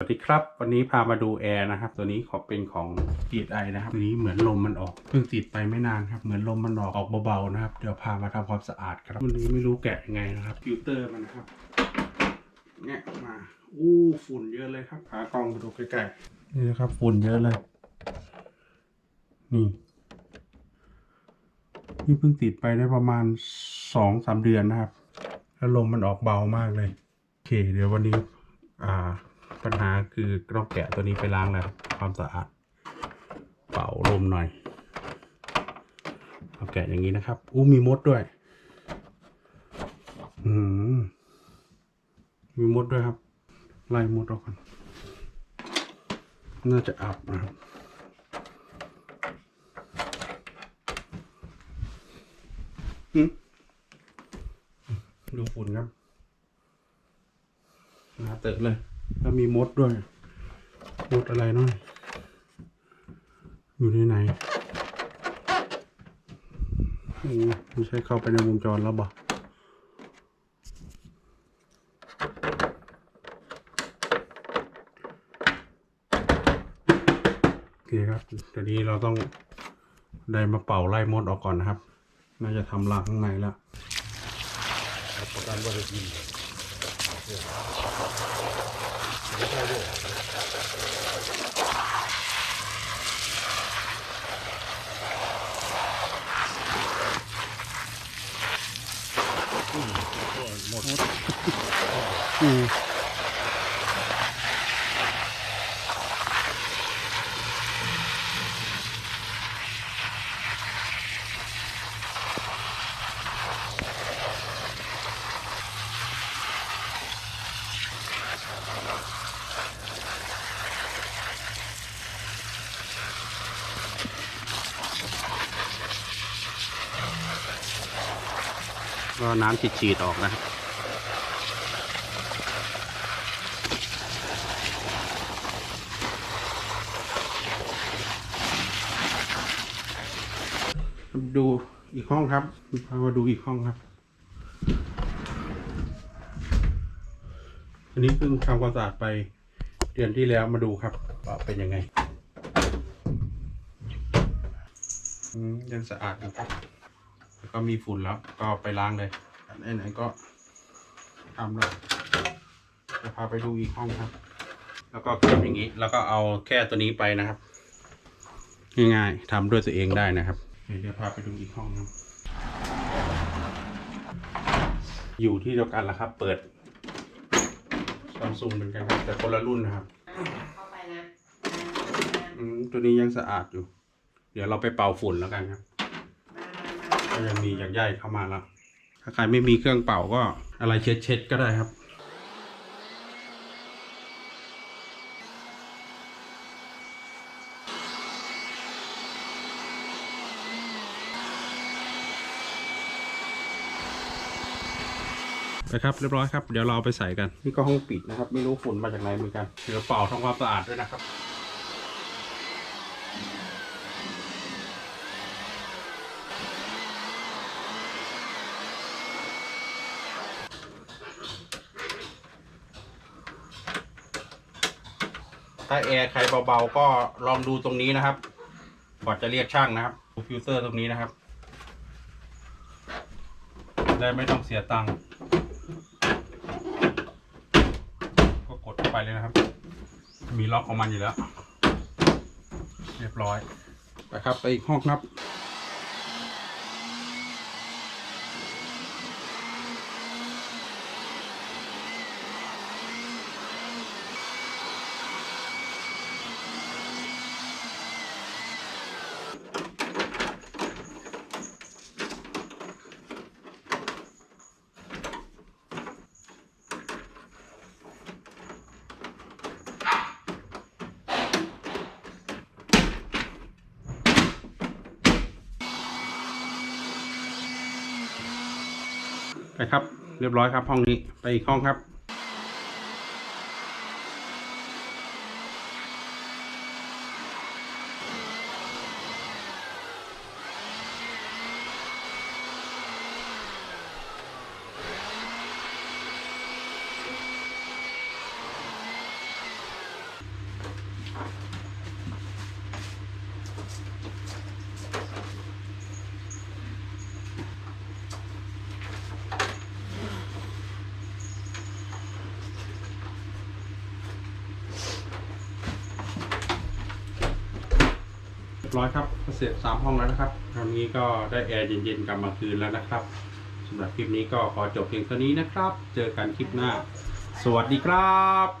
สวัสดีครับ วันนี้พามาดูแอร์นะครับ ตัวนี้ขอเป็นของ GSI นะครับตัวนี้เหมือนลมมันออกเพิ่งติดไปไม่นานครับ เหมือนลมมันออกออกเบาๆนะครับ เดี๋ยวพามาทำความสะอาดครับวันนี้ไม่รู้แกะยังไงนะครับฟิลเตอร์มันนะครับแงะออกมาอู้ฝุ่นเยอะเลยครับพากล้องมาดูใกล้ๆนี่นะครับ ฝุ่นเยอะเลย นี่นี่เพิ่งติดไปได้ประมาณสองสามเดือนนะครับ แล้วลมมันออกเบามากเลยโอเค เดี๋ยววันนี้ อ่า ปัญหาคือต้องแกะตัวนี้ไปล้างแล้วความสะอาด เป่าลมหน่อย เอาแกะอย่างนี้นะครับ อู้มีมดด้วย อืมมีมดด้วยครับ ไล่มดออกก่อน น่าจะอับนะครับดูฝุ่นครับหนาเตอะเลย แล้วมีมดด้วย มดอะไรน้อยอยู่ในไหนโอ้ไม่ใช่เข้าไปในวงจรแล้วบ่โอเคครับเดี๋ยวนี้เราต้องได้มาเป่าไล่มดออกก่อนนะครับ น่าจะทำรังข้างในแล้วประกันว่าจะกิน อืม ก็น้ำฉีดๆออกนะครับดูอีกห้องครับพามาดูอีกห้องครับ อันนี้เพิ่งทำความสะอาดไปเดือนที่แล้วมาดูครับว่าเป็นยังไงยังสะอาดอยู่ครับ แล้วก็มีฝุ่นแล้ว ก็ไปล้างเลยไหนๆก็ทำแล้วจะพาไปดูอีกห้องครับ แล้วก็เก็บอย่างนี้ แล้วก็เอาแค่ตัวนี้ไปนะครับ ง่ายๆทำด้วยตัวเองได้นะครับ เดี๋ยวพาไปดูอีกห้องครับอยู่ที่เดียวกันแหละครับ เปิดซัมซุงเหมือนกันครับ แต่คนละรุ่นนะครับเข้าไปนะอืมตัวนี้ยังสะอาดอยู่ เดี๋ยวเราไปเป่าฝุ่นแล้วกันครับ ก็ยังมีอย่างใหญ่เข้ามาแล้ว ถ้าใครไม่มีเครื่องเป่าก็อะไรเช็ดเช็ดๆก็ได้ครับไปครับเรียบร้อยครับ เดี๋ยวเราเอาไปใส่กัน นี่ก็ห้องปิดนะครับ ไม่รู้ฝุ่นมาจากไหนเหมือนกันเดี๋ยวเป่าทำความสะอาดด้วยนะครับ ถ้าแอร์ใครเบาๆก็ลองดูตรงนี้นะครับก่อนจะเรียกช่างนะครับฟิลเตอร์ตรงนี้นะครับได้ไม่ต้องเสียตังค์ก็กดเข้าไปเลยนะครับ มีล็อกของมันอยู่แล้ว เรียบร้อยไปครับไปอีกห้องครับ ไปครับ เรียบร้อยครับห้องนี้ไปอีกห้องครับ ร้อยครับเสร็จสามห้องแล้วนะครับคราวนี้ก็ได้แอร์เย็นๆกลับมาคืนแล้วนะครับสำหรับคลิปนี้ก็ขอจบเพียงเท่านี้นะครับ เจอกันคลิปหน้า สวัสดีครับ